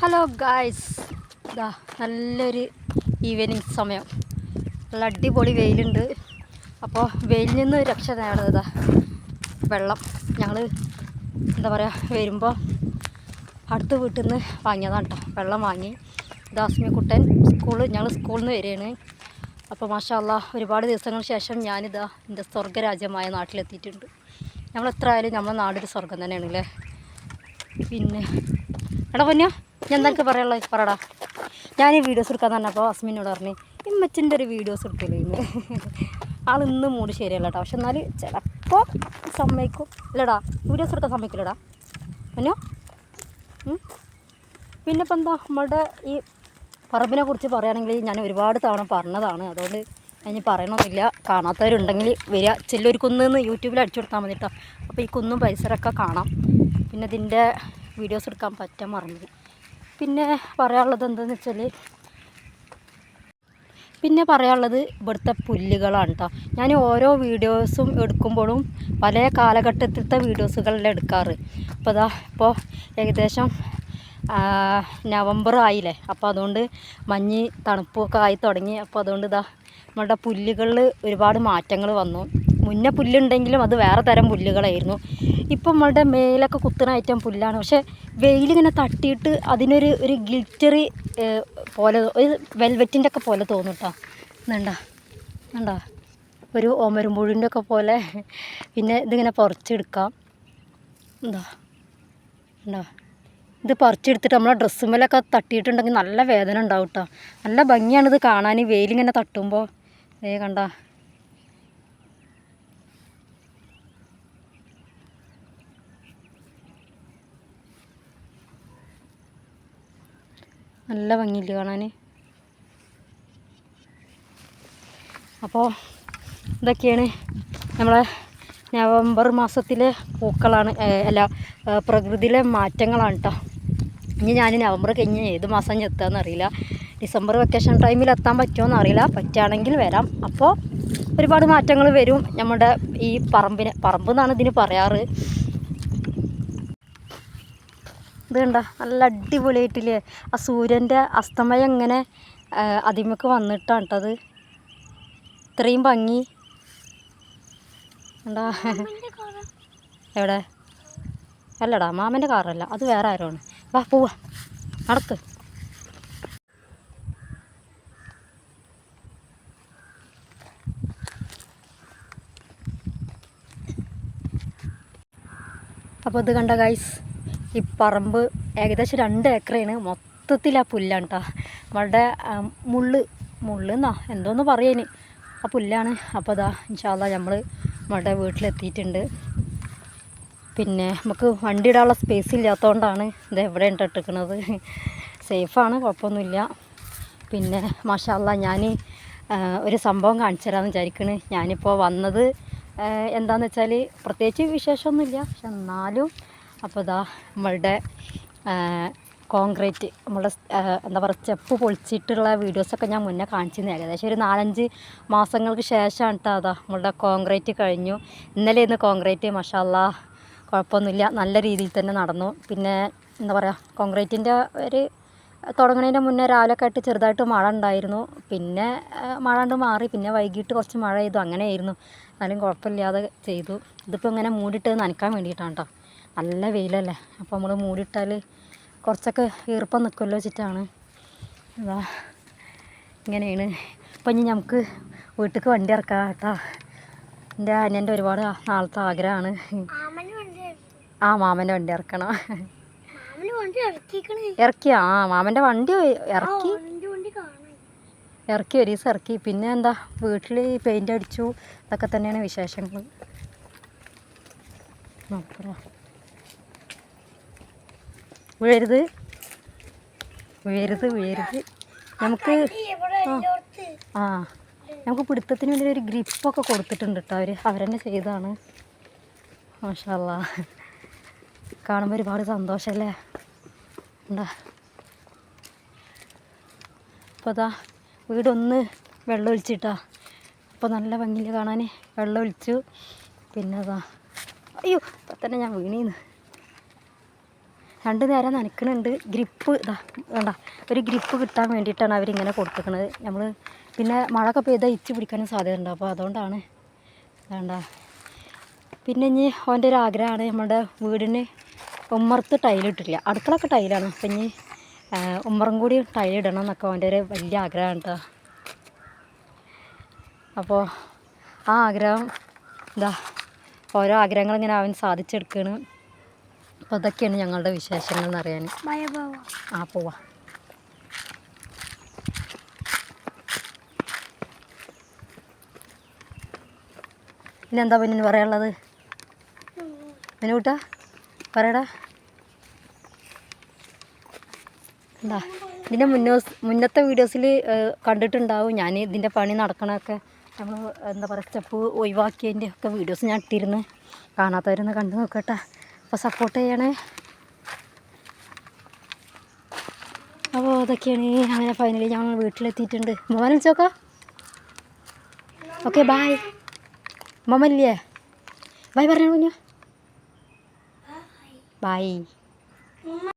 Hello guys ഇതാ നല്ലൊരു evening സമയം. നല്ല അടിപൊളി വെയിലുണ്ട്. അപ്പോൾ വെയിലിൽ നിന്ന് രക്ഷ ഇതാ. വെള്ളം. ഞങ്ങൾ എന്താ പറയുക വരുമ്പോൾ അടുത്ത വീട്ടിൽ നിന്ന് വാങ്ങിയതാണ് കേട്ടോ വെള്ളം വാങ്ങി. ദാസ്മി കുട്ടൻ സ്കൂൾ ഞങ്ങൾ സ്കൂളിൽ നിന്ന് വരികയാണ്. അപ്പോൾ മാഷാല്ല ഒരുപാട് ദിവസങ്ങൾ ശേഷം ഞാനിതാ എന്റെ സ്വർഗരാജ്യമായ നാട്ടിലെത്തിയിട്ടുണ്ട്. നമ്മൾ എത്ര ആയാലും നമ്മുടെ നാടൊരു സ്വർഗം തന്നെയാണ് അല്ലേ പിന്നെ എടാ പൊന്നോ ഞാൻ എന്തൊക്കെ പറയുള്ളൂ പറടാ. ഞാൻ ഈ വീഡിയോസ് എടുക്കാൻ തന്നപ്പോൾ അസ്മിനോട് പറഞ്ഞു ഇമ്മച്ചിന്റെ ഒരു വീഡിയോസ് എടുക്കലേന്ന് ആൾ ഇന്ന് മൂട് ശരിയല്ല കേട്ടോ പക്ഷെ എന്നാൽ ചിലപ്പോൾ സമ്മതിക്കും. ഇല്ലടാ വീഡിയോസ് എടുക്കാൻ സമ്മതിക്കില്ലടാ. പൊന്നോ. പിന്നെ ഇപ്പം എന്താ? നമ്മളുടെ ഈ പറമ്പിനെ കുറിച്ച് പറയുകയാണെങ്കിൽ ഞാൻ ഒരുപാട് തവണ പറഞ്ഞതാണ്. അതുകൊണ്ട് ഞാൻ പറയണമെന്നില്ല കാണാത്തവരുണ്ടെങ്കിൽ വരിക. ചെല്ലൊരു കുന്ന് യൂട്യൂബിൽ അടിച്ചു കൊടുത്താൽ മതി കേട്ടോ അപ്പോൾ ഈ കുന്നും പരിസരമൊക്കെ കാണാം. പിന്നെ ഇതിന്റെ വീഡിയോസ് എടുക്കാൻ പറ്റാൻ മറന്നു. പിന്നെ പറയാനുള്ളത് എന്താണെന്ന് വെച്ചാൽ പിന്നെ പറയാനുള്ളത് ഇവിടുത്തെ പുല്ലുകളാണ് കേട്ടോ ഞാൻ ഓരോ വീഡിയോസും എടുക്കുമ്പോഴും പല കാലഘട്ടത്തിലത്തെ വീഡിയോസുകളിൽ എടുക്കാറ്. അപ്പോൾ ഇതാ ഇപ്പോൾ ഏകദേശം നവംബർ ആയില്ലേ. അപ്പോൾ അതുകൊണ്ട് മഞ്ഞ് തണുപ്പൊക്കെ ആയി തുടങ്ങി. അപ്പോൾ അതുകൊണ്ട് ഇതാ നമ്മളുടെ പുല്ലുകളിൽ ഒരുപാട് മാറ്റങ്ങൾ വന്നു. മുന്നേ പുല്ലുണ്ടെങ്കിലും അത് വേറെ തരം പുല്ലുകളായിരുന്നു. ഇപ്പം നമ്മളുടെ മേലൊക്കെ കുത്തുന്ന ഐറ്റം പുല്ലാണ്. പക്ഷേ വെയിലിങ്ങനെ തട്ടിയിട്ട് അതിനൊരു ഒരു ഗിൽറ്ററി പോലെ ഒരു വെൽവെറ്റിന്റെ ഒക്കെ പോലെ തോന്നും കേട്ടോ വേണ്ട വേണ്ട. ഒരു ഓമരുമ്പുഴിന്റെ ഒക്കെ പോലെ പിന്നെ ഇതിങ്ങനെ പറിച്ചെടുക്കാം. എന്താ? ഉണ്ടോ ഇത് പറിച്ചെടുത്തിട്ട് നമ്മളെ ഡ്രസ്സുമ്മലൊക്കെ തട്ടിയിട്ടുണ്ടെങ്കിൽ നല്ല വേദന ഉണ്ടാവും കേട്ടോ നല്ല ഭംഗിയാണിത് കാണാൻ വെയിലിങ്ങനെ തട്ടുമ്പോൾ ഏ കണ്ട? നല്ല ഭംഗിയില്ല കാണാൻ? അപ്പോൾ ഇതൊക്കെയാണ് നമ്മളെ നവംബർ മാസത്തിലെ പൂക്കളാണ് അല്ല പ്രകൃതിയിലെ മാറ്റങ്ങളാണ് കേട്ടോ ഇനി ഞാൻ നവംബർ കഴിഞ്ഞ് ഏത് മാസം എത്തുകയെന്ന് അറിയില്ല. ഡിസംബർ വെക്കേഷൻ ടൈമിൽ എത്താൻ പറ്റുമോ അറിയില്ല. പറ്റുകയാണെങ്കിൽ വരാം. അപ്പോൾ ഒരുപാട് മാറ്റങ്ങൾ വരും. നമ്മുടെ ഈ പറമ്പിന് പറമ്പ് എന്നാണ് ഇതിന് പറയാറ്. ഇത് കണ്ടോ നല്ല അടിപൊളിയായിട്ടില്ലേ? ആ സൂര്യന്റെ അസ്തമയം ഇങ്ങനെ അതിമക്ക് വന്നിട്ടാണ് കേട്ടത് ഇത്രയും ഭംഗി. എന്താ? എവിടെ? അല്ലടാ മാമന്റെ കാറല്ല. അത് വേറെ ആരോണ്. വാ പോവാ. നടക്ക്. അപ്പോൾ ഇത് കണ്ട ഗൈസ് ഈ പറമ്പ് ഏകദേശം രണ്ട് ഏക്കറാണ്. മൊത്തത്തിൽ ആ പുല്ലാണ് കേട്ടോ നമ്മളുടെ മുള്ള് മുള്ള് എന്നാ എന്തോന്ന് പറയാന്. ആ പുല്ലാണ്. അപ്പോൾ അതാ ഇൻഷാല്ല നമ്മൾ നമ്മുടെ വീട്ടിലെത്തിയിട്ടുണ്ട്. പിന്നെ നമുക്ക് വണ്ടി ഇടാനുള്ള സ്പേസ് ഇല്ലാത്തതുകൊണ്ടാണ് ഇത് എവിടെ ഇട്ടിരിക്കുന്നത് സേഫാണ് കുഴപ്പമൊന്നുമില്ല പിന്നെ മാഷാല്ല ഞാൻ ഒരു സംഭവം കാണിച്ചു തരാമെന്ന് വിചാരിക്കണ്. ഞാനിപ്പോൾ വന്നത് എന്താണെന്ന് വെച്ചാൽ പ്രത്യേകിച്ച് വിശേഷമൊന്നുമില്ല പക്ഷെ എന്നാലും അപ്പോൾ ഇതാ നമ്മളുടെ കോൺക്രീറ്റ് നമ്മുടെ എന്താ പറയുക സ്റ്റെപ്പ് പൊളിച്ചിട്ടുള്ള വീഡിയോസൊക്കെ ഞാൻ മുന്നേ കാണിച്ചിരുന്നു. ഏകദേശം ഒരു നാലഞ്ച് മാസങ്ങൾക്ക് ശേഷമാണ് കേട്ടോ അതാ നമ്മളുടെ കോൺക്രീറ്റ് കഴിഞ്ഞു. ഇന്നലെ ഇന്ന് കോൺക്രീറ്റ് മഷാല്ല കുഴപ്പമൊന്നുമില്ല. നല്ല രീതിയിൽ തന്നെ നടന്നു. പിന്നെ എന്താ പറയുക കോൺക്രീറ്റിന്റെ ഒരു തുടങ്ങുന്നതിന്റെ മുന്നേ രാവിലെ ആയിട്ട് ചെറുതായിട്ട് മഴ ഉണ്ടായിരുന്നു. പിന്നെ മഴ കൊണ്ട് മാറി. പിന്നെ വൈകിട്ട് കുറച്ച് മഴ ചെയ്തു അങ്ങനെയായിരുന്നു. എന്നാലും കുഴപ്പമില്ലാതെ ചെയ്തു. ഇതിപ്പോൾ ഇങ്ങനെ മൂടിയിട്ട് നനയ്ക്കാൻ വേണ്ടിയിട്ടാണ് കേട്ടോ നല്ല വെയിലല്ലേ. അപ്പോൾ നമ്മൾ മൂടിയിട്ടാൽ കുറച്ചൊക്കെ ഈർപ്പം നിൽക്കുമല്ലോ വെച്ചിട്ടാണ്. അതാ ഇങ്ങനെയാണ്. അപ്പം ഇനി നമുക്ക് വീട്ടിലേക്ക് വണ്ടി ഇറക്കാം കേട്ടോ. എന്റെ അനിയന്റെ ഒരുപാട് നാളത്തെ ആഗ്രഹമാണ്. ആ മാമന്റെ വണ്ടി ഇറക്കണം. ഇറക്കി ആ മാമന്റെ വണ്ടി ഇറക്കി. ഇറക്കി ഒരു ദിവസം ഇറക്കി. പിന്നെ എന്താ വീട്ടിൽ പെയിന്റ് അടിച്ചു. ഇതൊക്കെ തന്നെയാണ് വിശേഷങ്ങൾ നോക്കടാ. വീഴരുത്. വീഴരുത് വീഴരുത്. നമുക്ക് ആ. നമുക്ക് പിടുത്തത്തിന് വേണ്ടി ഒരു ഗ്രിപ്പൊക്കെ കൊടുത്തിട്ടുണ്ട് കേട്ടോ അവർ അവരെന്നെ ചെയ്തതാണ്. മാഷല്ല കാണുമ്പോൾ ഒരുപാട് സന്തോഷമല്ലേ ഉണ്ടാ അപ്പോൾ അതാ വീടൊന്ന് വെള്ളം ഒഴിച്ചിട്ടാ അപ്പോൾ നല്ല ഭംഗിയിൽ കാണാൻ വെള്ളം ഒഴിച്ചു പിന്നെ അതാ അയ്യോ അപ്പം തന്നെ ഞാൻ വീണീന്ന്. രണ്ട് നേരം നനയ്ക്കണുണ്ട് ഗ്രിപ്പ് ഇതാ വേണ്ട. ഒരു ഗ്രിപ്പ് കിട്ടാൻ വേണ്ടിയിട്ടാണ് അവരിങ്ങനെ കൊടുത്തിരിക്കുന്നത് നമ്മൾ പിന്നെ മഴയൊക്കെ പെയ്താൽ ഇച്ച് പിടിക്കാനും സാധ്യതയുണ്ട്. അപ്പോൾ അതുകൊണ്ടാണ് വേണ്ട. പിന്നെ ഇനി അവന്റെ ഒരു ആഗ്രഹമാണ് നമ്മുടെ വീടിന് ഉമ്മറത്ത് ടൈലിട്ടില്ല അടുക്കളൊക്കെ ടൈലാണ്. അപ്പം ഇനി ഉമ്മറും കൂടി ടൈലിടണം എന്നൊക്കെ അവന്റെ ഒരു വലിയ ആഗ്രഹമാണ് കേട്ടോ അപ്പോൾ ആ ആഗ്രഹം എന്താ ഓരോ ആഗ്രഹങ്ങൾ ഇങ്ങനെ അവൻ സാധിച്ചെടുക്കുകയാണ് അപ്പോൾ അതൊക്കെയാണ് ഞങ്ങളുടെ വിശേഷങ്ങൾ എന്ന് അറിയാൻ ആ പോവാ. പിന്നെ എന്താ പിന്നെ പറയാനുള്ളത്? പിന്നെ കൂട്ടാ പറയടാ. എന്താ ഇതിന്റെ മുന്നോ മുന്നത്തെ വീഡിയോസിൽ കണ്ടിട്ടുണ്ടാവും. ഞാൻ ഇതിന്റെ പണി നടക്കണമൊക്കെ നമ്മൾ എന്താ പറയുക സ്റ്റെപ്പ് ഒഴിവാക്കിയതിന്റെ ഒക്കെ വീഡിയോസ് ഞാൻ ഇട്ടിരുന്ന് കാണാത്തവരൊന്ന് കണ്ടു നോക്കട്ടെ. അപ്പോൾ സപ്പോർട്ട് ചെയ്യണേ. അപ്പോൾ അതൊക്കെയാണ് അങ്ങനെ ഫൈനലി ഞങ്ങൾ വീട്ടിലെത്തിയിട്ടുണ്ട്. മോമൻ വിളിച്ചോക്കാം ഓക്കെ ബായ് മോമല്ലേ ബായ് പറഞ്ഞു കുഞ്ഞു. ബായ്